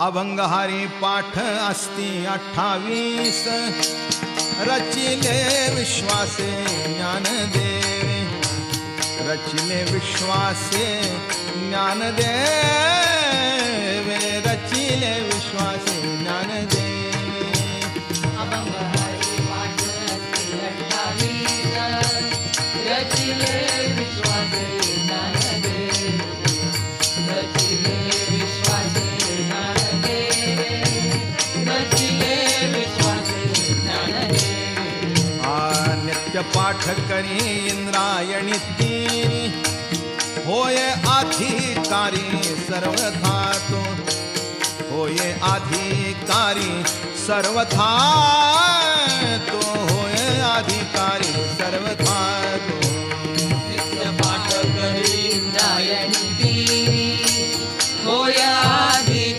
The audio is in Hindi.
अभंगहारी पाठ अस्ति अठ्ठावीस. रचिले विश्वासे ज्ञानदेवे. रचिले विश्वासे ज्ञानदेवे. रचिले विश्वासे ज्ञानदेव. पाठ करी इंद्रायणी। होय अधिकारी सर्वथा तो होय अधिकारी सर्वथा तो होय अधिकारी सर्वथा तो पाठ करी इंद्रायणी।